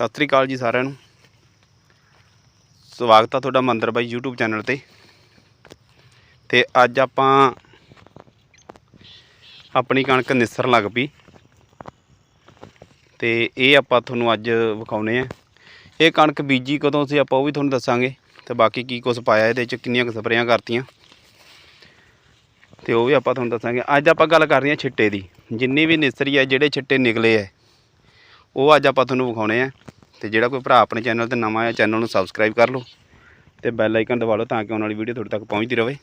ਸਤਿ ਸ੍ਰੀ ਅਕਾਲ ਜੀ ਸਾਰਿਆਂ ਨੂੰ। ਸਵਾਗਤ ਆ ਤੁਹਾਡਾ ਮੰਦਰ ਬਾਈ YouTube ਚੈਨਲ ਤੇ। ਤੇ ਅੱਜ ਆਪਾਂ ਆਪਣੀ ਕਣਕ ਨਿਸਰਨ ਲੱਗ ਪਈ। ਤੇ ਇਹ ਆਪਾਂ ਤੁਹਾਨੂੰ ਅੱਜ ਵਿਖਾਉਨੇ ਆ। ਇਹ ਕਣਕ ਬੀਜੀ ਕਦੋਂ ਸੀ ਆਪਾਂ ਉਹ ਵੀ ਤੁਹਾਨੂੰ ਦੱਸਾਂਗੇ। ਤੇ ਬਾਕੀ ਕੀ ਕੁਝ ਪਾਇਆ ਇਹਦੇ ਚ, ਕਿੰਨੀਆਂ ਕੁ ਸਪਰੇਆਂ ਕਰਤੀਆਂ। ਤੇ ਉਹ ਵੀ ਆਪਾਂ ਤੁਹਾਨੂੰ ਦੱਸਾਂਗੇ। ਅੱਜ ਆਪਾਂ ਗੱਲ ਕਰ ਰਹੇ ਹਾਂ ਛਿੱਟੇ ਦੀ। ਜਿੰਨੀ ਵੀ ਨਿਸਰੀ ਹੈ ਜਿਹੜੇ ਛਿੱਟੇ ਨਿਕਲੇ ਹੈ ਉਹ ਅੱਜ ਆਪਾਂ ਤੁਹਾਨੂੰ ਵਿਖਾਉਣੇ ਆ। ਤੇ ਜਿਹੜਾ ਕੋਈ ਭਰਾ ਆਪਣੇ ਚੈਨਲ ਤੇ ਨਵਾਂ ਆ ਚੈਨਲ ਨੂੰ ਸਬਸਕ੍ਰਾਈਬ ਕਰ ਲਓ ਤੇ ਬੈਲ ਆਈਕਨ ਦਬਾ ਲਓ ਤਾਂ ਕਿ ਆਉਣ ਵਾਲੀ ਵੀਡੀਓ ਤੁਹਾਡੇ ਤੱਕ ਪਹੁੰਚਦੀ ਰਹੇ।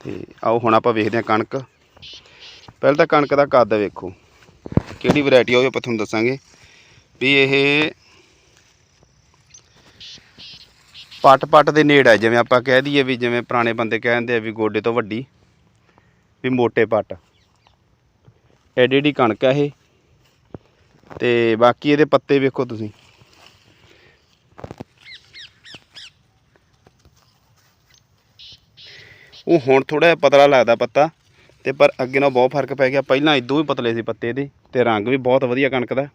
ਤੇ ਆਓ ਹੁਣ ਆਪਾਂ ਵੇਖਦੇ ਹਾਂ ਕਣਕ। ਪਹਿਲਾਂ ਤਾਂ ਕਣਕ ਦਾ ਕੱਦ ਵੇਖੋ, ਕਿਹੜੀ ਵੈਰਾਈਟੀ ਆ ਉਹ ਆਪਾਂ ਤੁਹਾਨੂੰ ਦੱਸਾਂਗੇ। ਵੀ ਇਹ ਪੱਟ ਪੱਟ ਦੇ ਨੇੜ ਹੈ ਜਿਵੇਂ ਆਪਾਂ ਕਹਿ ਦਈਏ ਵੀ ਜਿਵੇਂ ਪੁਰਾਣੇ ਬੰਦੇ ਕਹਿੰਦੇ ਆ ਵੀ ਗੋਡੇ ਤੋਂ ਵੱਡੀ, ਵੀ ਮੋਟੇ ਪੱਟ। ਐਡੀ ਐਡੀ ਕਣਕ ਹੈ ਇਹ। ਤੇ ਬਾਕੀ ਇਹਦੇ ਪੱਤੇ ਵੇਖੋ ਤੁਸੀਂ। ਉਹ ਹੁਣ ਥੋੜਾ ਜਿਹਾ ਪਤਲਾ ਲੱਗਦਾ ਪੱਤਾ, ਤੇ ਪਰ ਅੱਗੇ ਨਾਲ ਬਹੁਤ ਫ਼ਰਕ ਪੈ ਗਿਆ। ਪਹਿਲਾਂ ਇਦੋਂ ਵੀ ਪਤਲੇ ਸੀ ਪੱਤੇ ਇਹਦੇ, ਤੇ ਰੰਗ ਵੀ ਬਹੁਤ ਵਧੀਆ ਕਣਕ ਦਾ।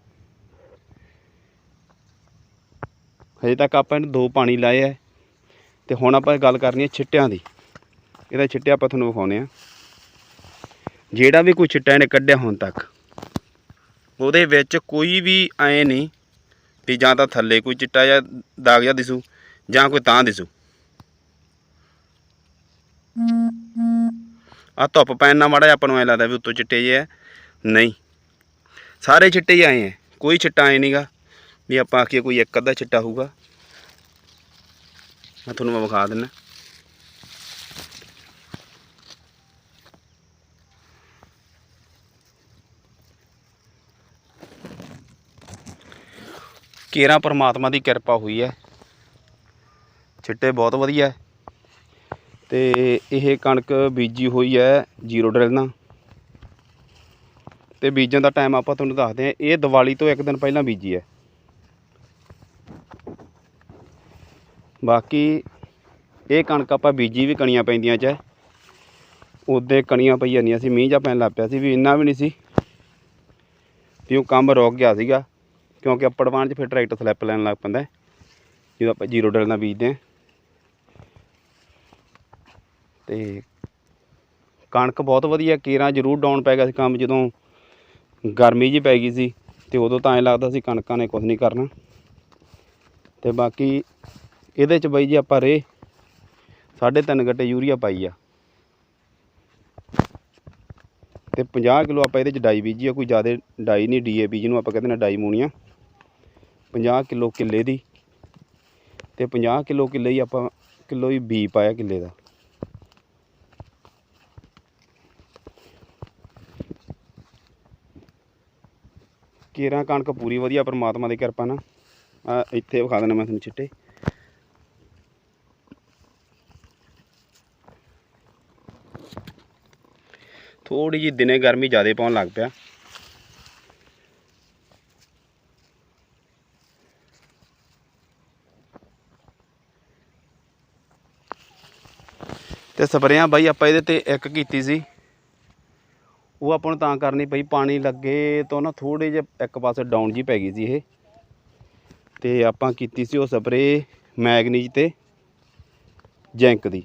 ਹਜੇ ਤੱਕ ਆਪਾਂ ਇਹਨੂੰ ਦੋ ਪਾਣੀ ਲਾਏ ਐ ਤੇ ਹੁਣ ਆਪਾਂ ਗੱਲ ਕਰਨੀ ਹੈ ਛਿੱਟਿਆਂ ਦੀ। ਇਹਦਾ ਛਿੱਟਿਆ ਆਪਾਂ ਤੁਹਾਨੂੰ ਵਿਖਾਉਨੇ ਆ। ਜਿਹੜਾ ਵੀ ਕੋਈ ਚਿੱਟਾ ਇਹਨੇ ਕੱਢਿਆ ਹੁਣ ਤੱਕ। ਉਹਦੇ ਵਿੱਚ ਕੋਈ ਵੀ ਐ ਨਹੀਂ ਵੀ ਜਾਂ ਤਾਂ ਥੱਲੇ ਕੋਈ ਚਿੱਟਾ ਜਾਂ ਦਾਗ ਜਾਂ ਦਿਸੂ ਜਾਂ ਕੋਈ ਤਾਂ ਦਿਸੂ। ਆ ਧੁੱਪ ਪੈਣ ਨਾਲ ਮਾੜਾ ਜਿਹਾ ਆਪਾਂ ਨੂੰ ਐ ਲੱਗਦਾ ਵੀ ਉੱਤੋਂ ਚਿੱਟੇ ਜਿਹੇ ਆ। ਨਹੀਂ। ਸਾਰੇ ਚਿੱਟੇ ਹੀ ਆਏ ਆ ਕੋਈ ਚਿੱਟਾ ਐ ਨਹੀਂਗਾ ਵੀ ਆਪਾਂ ਆਖੀਏ ਕੋਈ ਇੱਕ ਅੱਧਾ ਚਿੱਟਾ ਹੋਊਗਾ। ਮੈਂ ਤੁਹਾਨੂੰ ਮੈਂ ਵਿਖਾ ਦਿੰਦਾ। ਕੇਰਾਂ ਪਰਮਾਤਮਾ ਦੀ ਕਿਰਪਾ ਹੋਈ ਹੈ। ਛਿੱਟੇ ਬਹੁਤ ਵਧੀਆ ਹੈ। ਤੇ ਇਹ ਕਣਕ ਬੀਜੀ ਹੋਈ ਹੈ ਜ਼ੀਰੋ ਡਰਿਲ ਨਾਲ। ਤੇ ਬੀਜਣ ਦਾ ਟਾਈਮ ਆਪਾਂ ਤੁਹਾਨੂੰ ਦੱਸਦੇ ਹਾਂ ਇਹ ਦੀਵਾਲੀ ਤੋਂ ਇੱਕ ਦਿਨ ਪਹਿਲਾਂ ਬੀਜੀ ਹੈ। ਬਾਕੀ ਇਹ ਕਣਕ ਆਪਾਂ ਬੀਜੀ ਵੀ ਕਣੀਆਂ ਪੈਂਦੀਆਂ ਚ ਹੈ। ਉਹਦੇ ਕਣੀਆਂ ਪਈ ਜਾਂਦੀਆਂ ਸੀ ਮੀਂਹ ਜਾਂ ਪੈਣ ਲੱਗ ਪਿਆ ਸੀ, ਵੀ ਇੰਨਾ ਵੀ ਨਹੀਂ ਸੀ। ਵੀ ਉਹ ਕੰਮ ਰੁਕ ਗਿਆ ਸੀਗਾ। ਕਿਉਂਕਿ ਅੱਪੜਵਾਨ 'ਚ ਫਿਰ ਟਰੈਕਟਰ ਸਲੈਪ ਲੈਣ ਲੱਗ ਪੈਂਦਾ ਜਦੋਂ ਆਪਾਂ ਜ਼ੀਰੋ ਡਰਿਲ ਨਾਲ ਬੀਜਦੇ ਹਾਂ। ਤੇ ਕਣਕ ਬਹੁਤ ਵਧੀਆ, ਕੀਰਾਂ ਜ਼ਰੂਰ ਡਾਊਨ ਪੈ ਗਿਆ ਸੀ ਕੰਮ ਜਦੋਂ ਗਰਮੀ ਜੀ ਪੈ ਗਈ ਸੀ, ਤੇ ਉਦੋਂ ਤਾਂ ਐਂ ਲੱਗਦਾ ਸੀ ਕਣਕਾਂ ਨੇ ਕੁਝ ਨਹੀਂ ਕਰਨਾ। ਤੇ ਬਾਕੀ ਇਹਦੇ ਚ ਬਾਈ ਜੀ ਆਪਾਂ ਰੇ ਸਾਢੇ ਤਿੰਨ ਗੱਟੇ ਯੂਰੀਆ ਪਾਈ ਆ। ਤੇ 50 ਕਿਲੋ ਆਪਾਂ ਇਹਦੇ ਚ ਡਾਈ ਬੀਜੀ ਆ, ਕੋਈ ਜ਼ਿਆਦਾ ਡਾਈ ਨਹੀਂ ਡੀਏਪੀ ਜਿਹਨੂੰ ਆਪਾਂ ਕਹਿੰਦੇ ਨੇ ਡਾਈ ਮੂਣੀਆਂ। 50 ਕਿਲੋ ਕਿੱਲੇ ਦੀ ਤੇ 50 ਕਿਲੋ ਕਿੱਲੇ ਹੀ ਆਪਾਂ ਕਿਲੋ ਹੀ ਬੀ ਪਾਇਆ ਕਿੱਲੇ ਦਾ। ਕੇਰਾਂ ਕਣਕ ਪੂਰੀ ਵਧੀਆ ਪਰਮਾਤਮਾ ਦੀ ਕਿਰਪਾ ਨਾਲ। ਆ ਇੱਥੇ ਵਿਖਾ ਦਿੰਦਾ ਮੈਂ ਤੁਹਾਨੂੰ ਚਿੱਟੇ। ਥੋੜੀ ਜਿਹੀ ਦਿਨੇ ਗਰਮੀ ਜ਼ਿਆਦਾ ਪਾਉਣ ਲੱਗ ਪਿਆ। ਤੇ ਸਪਰੇਆਂ ਬਾਈ ਆਪਾਂ ਇਹਦੇ ਤੇ ਇੱਕ ਕੀਤੀ ਸੀ। ਉਹ ਆਪਾਂ ਨੂੰ ਤਾਂ ਕਰਨੀ ਪਈ, ਪਾਣੀ ਲੱਗੇ ਤੋਂ ਨਾ ਥੋੜੇ ਜਿਹਾ ਇੱਕ ਪਾਸੇ ਡਾਊਨ ਜੀ ਪੈ ਗਈ ਸੀ ਇਹ। ਤੇ ਆਪਾਂ ਕੀਤੀ ਸੀ ਉਹ ਸਪਰੇ ਮੈਗਨੀਜ ਤੇ ਜੈਂਕ ਦੀ।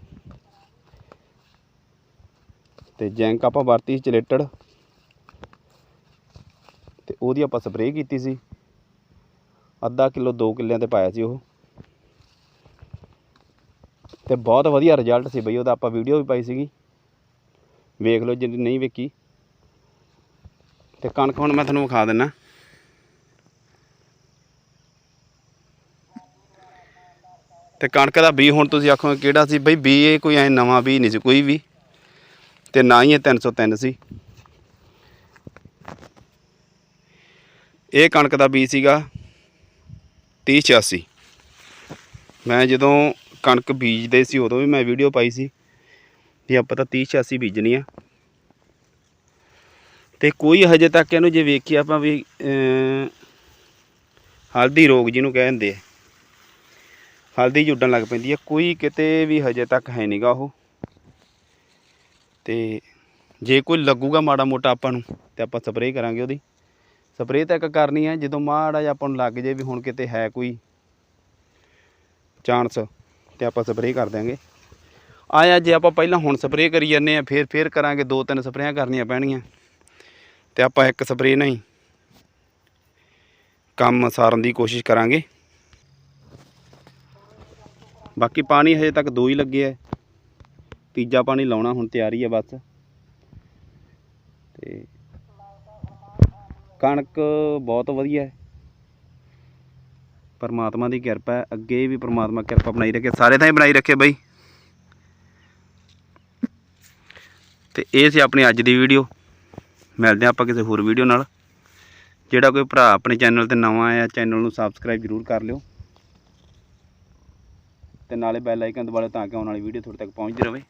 ਤੇ ਜੈਂਕ ਆਪਾਂ ਵਰਤੀ ਸੀ ਚਲੇਟਡ ਤੇ ਉਹਦੀ ਆਪਾਂ ਸਪਰੇਅ ਕੀਤੀ ਸੀ। ਅੱਧਾ ਕਿਲੋ 2 ਕਿੱਲਿਆਂ ਤੇ ਪਾਇਆ ਸੀ ਉਹ। ਤੇ ਬਹੁਤ ਵਧੀਆ ਰਿਜ਼ਲਟ ਸੀ ਬਈ, ਉਹਦਾ ਆਪਾਂ ਵੀਡੀਓ ਵੀ ਪਾਈ ਸੀਗੀ। ਵੇਖ ਲਓ ਜੇ ਨਹੀਂ ਵੇਖੀ। ਤੇ ਕਣਕ ਹੁਣ ਮੈਂ ਤੁਹਾਨੂੰ ਵਿਖਾ ਦਿੰਨਾ। ਤੇ ਕਣਕ ਦਾ ਬੀ ਹੁਣ ਤੁਸੀਂ ਆਖੋਗੇ ਕਿਹੜਾ ਸੀ? ਬਈ ਬੀ ਇਹ ਕੋਈ ਐ ਨਵਾਂ ਬੀ ਨਹੀਂ ਸੀ, ਕੋਈ ਵੀ। ਤੇ ਨਾ ਹੀ ਇਹ 303 ਸੀ ਇਹ ਕਣਕ ਦਾ ਬੀ ਸੀਗਾ 3086 ਮੈਂ ਜਦੋਂ ਕਣਕ ਬੀਜਦੇ ਸੀ, ਉਦੋਂ ਵੀ ਮੈਂ ਵੀਡੀਓ ਪਾਈ ਸੀ ਵੀ ਆਪਾਂ ਤਾਂ 3086 ਬੀਜਣੀ ਆ। ਤੇ ਕੋਈ ਹਜੇ ਤੱਕ ਇਹਨੂੰ ਜੇ ਵੇਖੀ ਆਪਾਂ ਵੀ ਹਲਦੀ ਰੋਗ ਜਿਹਨੂੰ ਕਹਿੰਦੇ ਆ, ਹਲਦੀ ਜੁੱਡਣ ਲੱਗ ਪੈਂਦੀ ਹੈ ਕੋਈ ਕਿਤੇ ਵੀ ਹਜੇ ਤੱਕ ਹੈ ਨਹੀਂਗਾ ਉਹ। ਤੇ ਜੇ ਕੋਈ ਲੱਗੂਗਾ ਮਾੜਾ ਮੋਟਾ ਆਪਾਂ ਨੂੰ, ਤੇ ਆਪਾਂ ਸਪਰੇਅ ਕਰਾਂਗੇ ਉਹਦੀ। ਸਪਰੇਅ ਤਾਂ ਇੱਕ ਕਰਨੀ ਹੈ ਜਦੋਂ ਮਾੜਾ ਜਿਹਾ ਆਪਾਂ ਨੂੰ ਲੱਗ ਜੇ ਵੀ ਹੁਣ ਕਿਤੇ ਹੈ ਕੋਈ ਚਾਂਸ ਤੇ ਆਪਾਂ ਸਪਰੇਅ ਕਰ ਦਿਆਂਗੇ। ਆਇਆ ਜੇ ਆਪਾਂ ਪਹਿਲਾਂ ਹੁਣ ਸਪਰੇਅ ਕਰੀ ਜਾਂਦੇ ਆ, ਫਿਰ ਫਿਰ ਕਰਾਂਗੇ, ਦੋ ਤਿੰਨ ਸਪਰੇਆਂ ਕਰਨੀਆਂ ਪੈਣਗੀਆਂ ਤੇ ਆਪਾਂ ਇੱਕ ਸਪਰੇਅ ਨਾਲ ਹੀ ਕੰਮ ਸਾਰਨ ਦੀ ਕੋਸ਼ਿਸ਼ ਕਰਾਂਗੇ। ਬਾਕੀ ਪਾਣੀ ਹਜੇ ਤੱਕ ਦੋ ਹੀ ਲੱਗੇ ਆ। ਤੀਜਾ ਪਾਣੀ ਲਾਉਣਾ ਹੁਣ ਤਿਆਰੀ ਹੈ ਬਸ। ਤੇ ਕਣਕ ਬਹੁਤ ਵਧੀਆ। ਹੈ ਪਰਮਾਤਮਾ ਦੀ ਕਿਰਪਾ ਹੈ, ਅੱਗੇ ਵੀ ਪਰਮਾਤਮਾ ਕਿਰਪਾ ਬਣਾਈ ਰੱਖੇ, ਸਾਰੇ ਥਾਂ ਹੀ ਬਣਾਈ ਰੱਖੇ ਬਾਈ। ਤੇ ਇਹ ਸੀ ਆਪਣੀ ਅੱਜ ਦੀ ਵੀਡੀਓ। ਮਿਲਦੇ ਹਾਂ ਆਪਾਂ ਕਿਸੇ ਹੋਰ ਵੀਡੀਓ ਨਾਲ। ਜਿਹੜਾ ਕੋਈ ਭਰਾ ਆਪਣੇ ਚੈਨਲ ਤੇ ਨਵਾਂ ਆਇਆ, ਚੈਨਲ ਨੂੰ ਸਬਸਕ੍ਰਾਈਬ ਜ਼ਰੂਰ ਕਰ ਲਿਓ। ਤੇ ਨਾਲੇ ਬੈਲ ਆਈਕਨ ਦਬਾਓ ਤਾਂ ਕਿ ਆਉਣ ਵਾਲੀ ਵੀਡੀਓ ਤੁਹਾਡੇ ਤੱਕ ਪਹੁੰਚਦੀ ਰਹੇ।